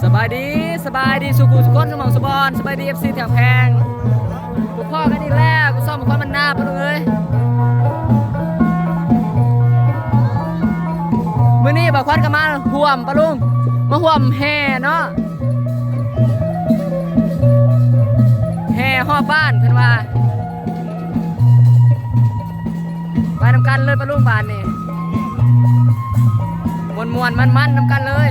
สบายดีสบายดีสุขุสุขนสมองสบอนสบายดีเอฟซีแถวแพงกูพ่อกันอีกแล้วกูซ่อมกูพ่อมันหน้าไปเลยมื่อนี้บ่ควันกันมาห่วมปะลุงมาห่วมแห่เนาะแห่หอบบ้านเพื่อนว่าไปน้ำกันเลยปะลุงบ้านนี่มวนมวนมันมันน้ำกันเลย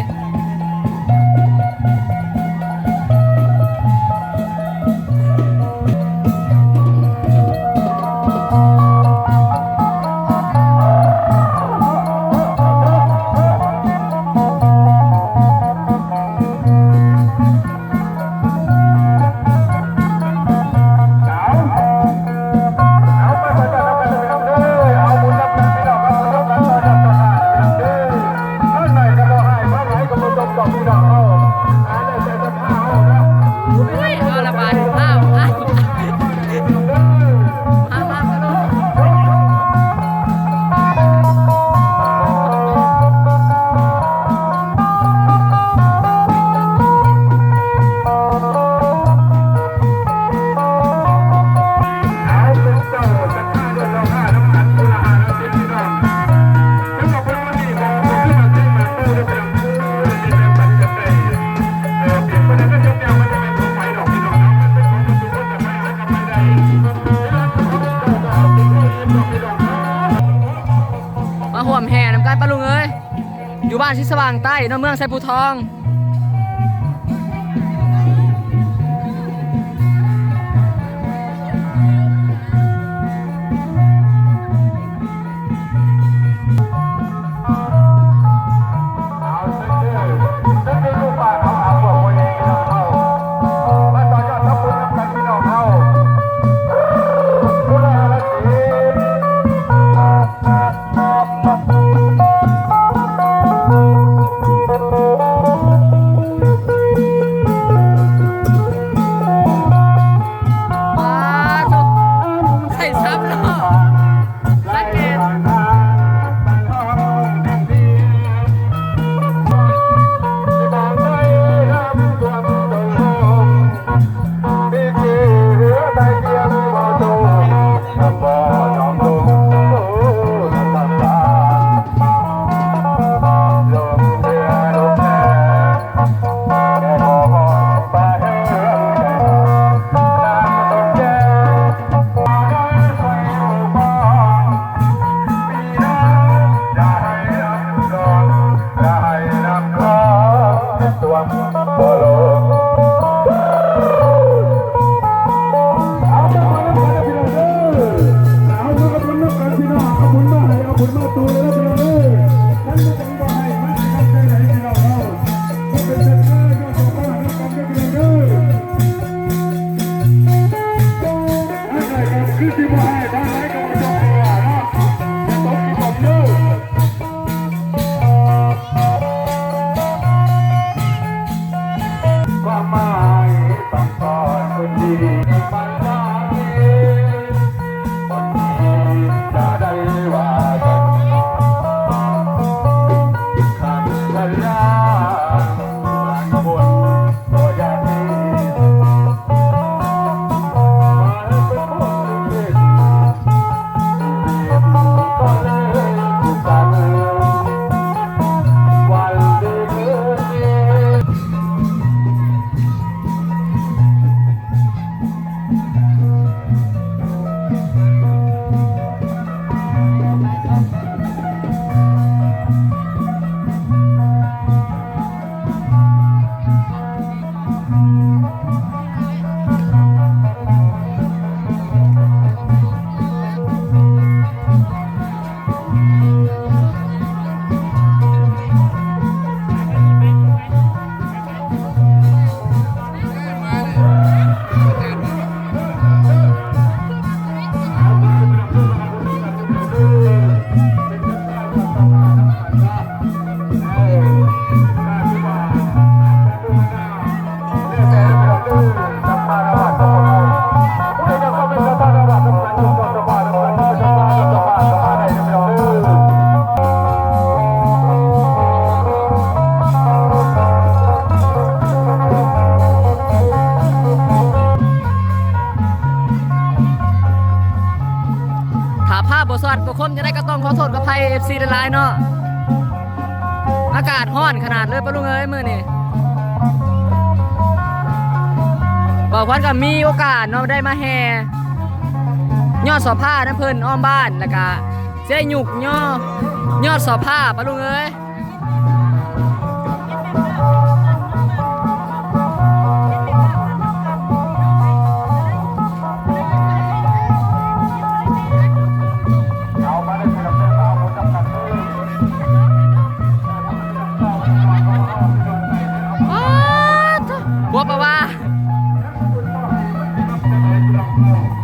ห่วมแห่น้ำกัยปะลุงเอ้ยอยู่บ้านชิดสว่างใต้นอเมืองไซปูทอง คนจะได้ก็ต้องขอโทษกับไพ่เอฟซีหลายๆเนาะอากาศห้อนขนาดเลยปะลุงเอ้ยมือนี่บอกว่าก็มีโอกาสเนาะได้มาแห่ยอดสอผ้าน้ำเพิ่นอ้อมบ้านแล้วก็สิได้หยุกย่อยอดสอผ้าปะลุงเอ้ย เสี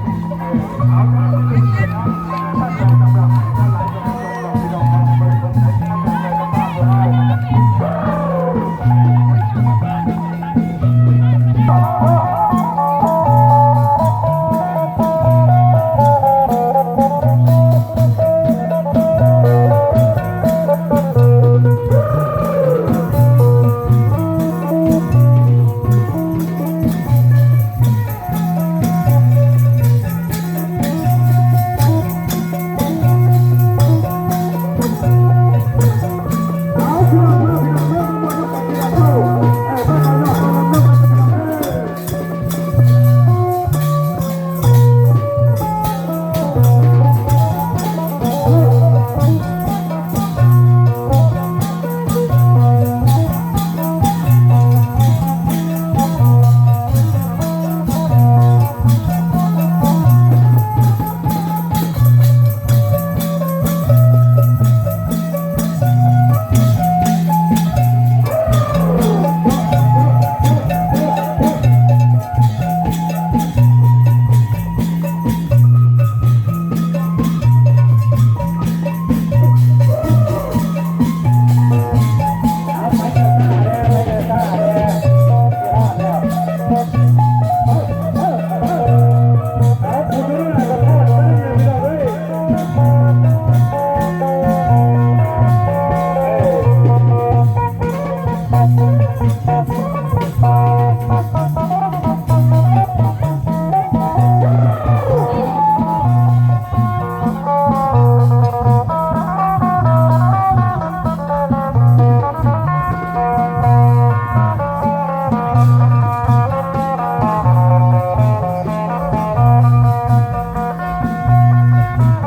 ยง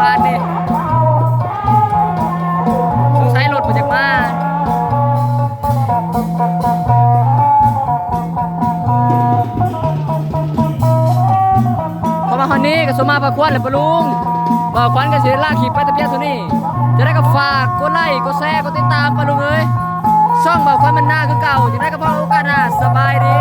บ้านนี่สงสัยรถมาจากมาพอมาฮอนนี้ก็สมมาประควันเลยปะลุงบอกควันก็เสียลากขีดไปตะเพียนตัวนี้ จะได้ก็ฝากกดไลค์กดแชร์กดติดตามปะลุงเอ้ยช่องบอกควันมันหน้าคือเก่าจะได้ก็พอโอกาสหน้าสบายดี